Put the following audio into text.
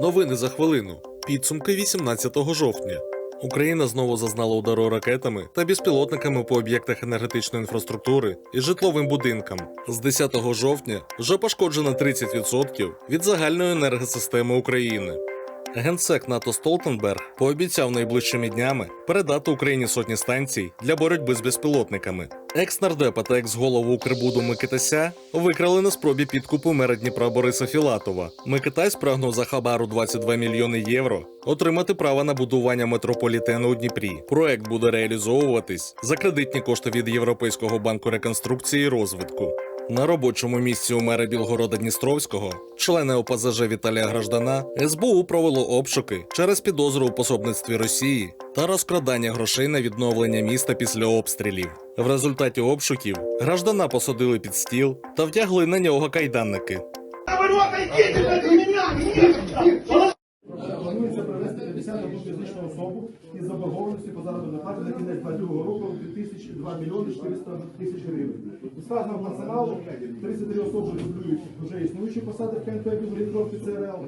Новини за хвилину. Підсумки 18 жовтня. Україна знову зазнала удару ракетами та безпілотниками по об'єктах енергетичної інфраструктури і житловим будинкам. З 10 жовтня вже пошкоджено 30% від загальної енергосистеми України. Генсек НАТО Столтенберг пообіцяв найближчими днями передати Україні сотні станцій для боротьби з безпілотниками. Екс-нардепа та екс-голову Укрбуду Микитася викрали на спробі підкупу мера Дніпра Бориса Філатова. Микитась прагнув за хабару 22 мільйони євро отримати право на будування метрополітену у Дніпрі. Проект буде реалізовуватись за кредитні кошти від Європейського банку реконструкції і розвитку. На робочому місці у мера Білгорода Дністровського, члена ОПЗЖ Віталія Граждана, СБУ провело обшуки через підозру у пособництві Росії та розкрадання грошей на відновлення міста після обстрілів. В результаті обшуків граждана посадили під стіл та вдягли на нього кайданники. Планується привести 50 одну фізичну особу із заборгованості по заробітній платі на кінець 22 року 2 мільйони 400 тисяч гривень. У персоналу 33 особи дублюють вже існуючі посади в КНП Білгород ЦРЛ.